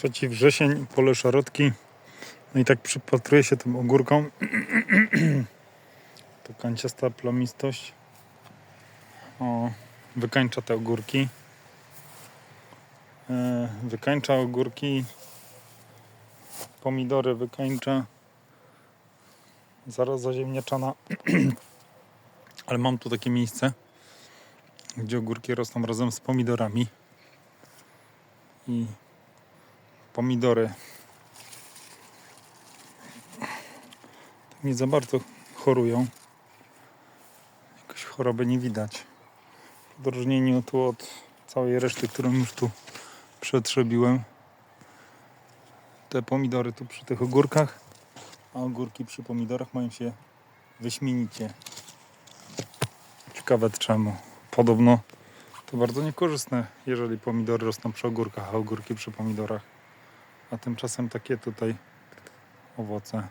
Trzeci wrzesień, pole szarotki. No i tak przypatruję się tym ogórkom. to kanciasta plamistość. O, wykańcza te ogórki. E, wykańcza ogórki. Pomidory wykańcza. Zaraz ziemniaczana. Ale mam tu takie miejsce, gdzie ogórki rosną razem z pomidorami. I pomidory nie za bardzo chorują. Jakoś choroby nie widać. W odróżnieniu tu od całej reszty, którą już tu przetrzebiłem. Te pomidory tu przy tych ogórkach, a ogórki przy pomidorach mają się wyśmienicie. Ciekawe czemu. Podobno to bardzo niekorzystne, jeżeli pomidory rosną przy ogórkach, a ogórki przy pomidorach. A tymczasem takie tutaj owoce